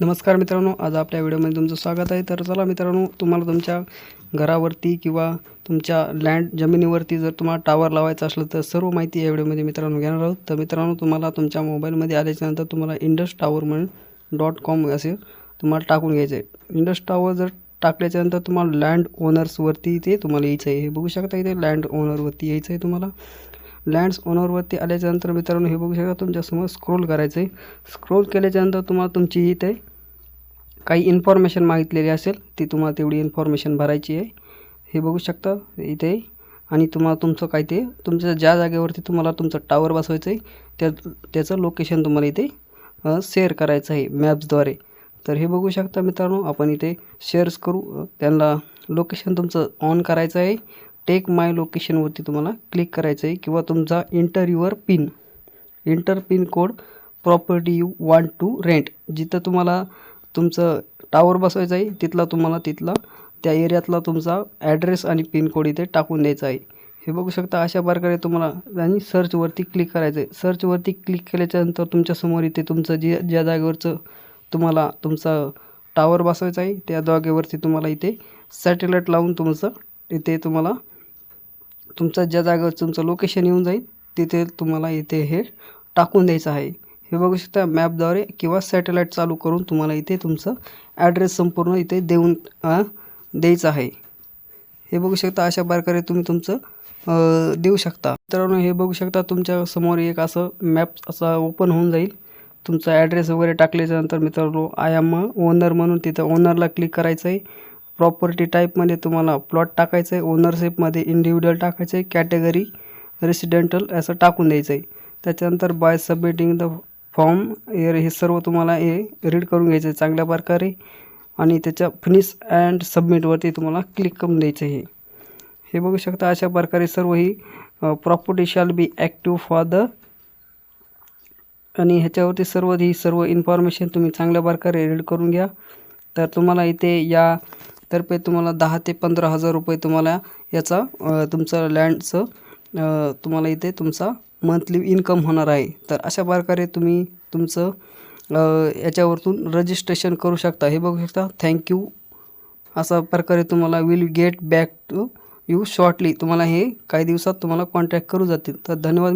नमस्कार मित्रांनो आज आपल्या व्हिडिओमध्ये तुमचं स्वागत आहे. तर चला मित्रांनो तुम्हाला तुमच्या घरावरती किंवा तुमच्या लँड जमिनीवरती जर तुम्हाला टावर लावायचं असलं तर सर्व माहिती या व्हिडिओमध्ये मित्रांनो घेणार आहोत. तर मित्रांनो तुम्हाला तुमच्या मोबाईलमध्ये आल्याच्यानंतर तुम्हाला इंडस टावर म्हणून डॉट कॉम असे तुम्हाला टाकून घ्यायचं आहे इंडस टावर जर टाकल्याच्यानंतर तुम्हाला लँड ओनर्सवरती ते तुम्हाला यायचं आहे हे बघू शकता इथे लँड ओनरवरती यायचं आहे तुम्हाला. लँड्स ओनरवरती आल्याच्यानंतर मित्रांनो हे बघू शकता तुमच्यासमोर स्क्रोल करायचं आहे स्क्रोल केल्याच्यानंतर तुम्हाला तुमची इथे काही इन्फॉर्मेशन मागितलेली असेल ती तुम्हाला तेवढी इन्फॉर्मेशन भरायची आहे. हे बघू शकता इथे. आणि तुम्हाला तुमचं काय ते तुमच्या ज्या जागेवरती तुम्हाला तुमचं टावर बसवायचं आहे त्या त्याचं लोकेशन तुम्हाला इथे शेअर करायचं आहे मॅप्सद्वारे तर हे बघू शकता मित्रांनो आपण इथे शेअर्स करू त्यांना लोकेशन तुमचं ऑन करायचं आहे. टेक माय लोकेशनवरती तुम्हाला क्लिक करायचं आहे किंवा तुमचा enter your pin enter pin code property you want to rent जिथं तुम्हाला तुमचं टावर बसवायचं आहे तिथला तुम्हाला तिथला त्या एरियातला तुमचा ॲड्रेस आणि पिनकोड इथे टाकून द्यायचा आहे. हे बघू शकता अशा प्रकारे तुम्हाला आणि सर्चवरती क्लिक करायचं आहे सर्चवरती क्लिक केल्याच्यानंतर तुमच्यासमोर इथे तुमचं जे ज्या जागेवरचं तुम्हाला तुमचा टावर बसवायचा आहे त्या जागेवरती तुम्हाला इथे सॅटेलाईट लावून तुमचं इथे तुम्हाला तुमचं ज्या जागेवर तुमचं लोकेशन येऊन जाईल तिथे तुम्हाला इथे हे टाकून द्यायचं आहे. हे बघू शकता मॅपद्वारे किंवा सॅटेलाईट चालू करून तुम्हाला इथे तुमचं ॲड्रेस संपूर्ण इथे देऊन द्यायचं आहे. हे बघू शकता अशा प्रकारे तुम्ही तुमचं देऊ शकता. मित्रांनो हे बघू शकता तुमच्यासमोर एक असं मॅप असा ओपन होऊन जाईल. तुमचा ॲड्रेस वगैरे टाकल्याच्यानंतर मित्रांनो आय एम ओनर म्हणून तिथं ओनरला क्लिक करायचं आहे प्रॉपर्टी टाईपमध्ये तुम्हाला प्लॉट टाकायचं आहे ओनरशिपमध्ये इंडिव्हिज्युअल टाकायचं आहे कॅटेगरी रेसिडेंटल असं टाकून द्यायचं आहे त्याच्यानंतर बाय सबमिटिंग द फॉर्म हे सर्व तुम्हाला हे रीड करून घ्यायचं आहे चांगल्या प्रकारे. आणि त्याच्या फिनिश अँड सबमिटवरती तुम्हाला क्लिक करून द्यायचं आहे हे बघू शकता अशा प्रकारे सर्व ही property shall be active for the आणि ह्याच्यावरती सर्व ही सर्व इन्फॉर्मेशन तुम्ही चांगल्या प्रकारे रीड करून घ्या. तर तुम्हाला इथे या तर्फे तुम्हाला दहा ते पंधरा हजार रुपये तुम्हाला याचा तुमचं लँडचं तुम्हाला इथे तुमचा मंथली इन्कम होणार आहे. तर अशा प्रकारे तुम्ही तुमचं याच्यावरतून रजिस्ट्रेशन करू शकता. हे बघू शकता. थँक्यू अशा प्रकारे तुम्हाला will get back to you shortly तुम्हाला हे काही दिवसात तुम्हाला कॉन्टॅक्ट करू जातील. तर धन्यवाद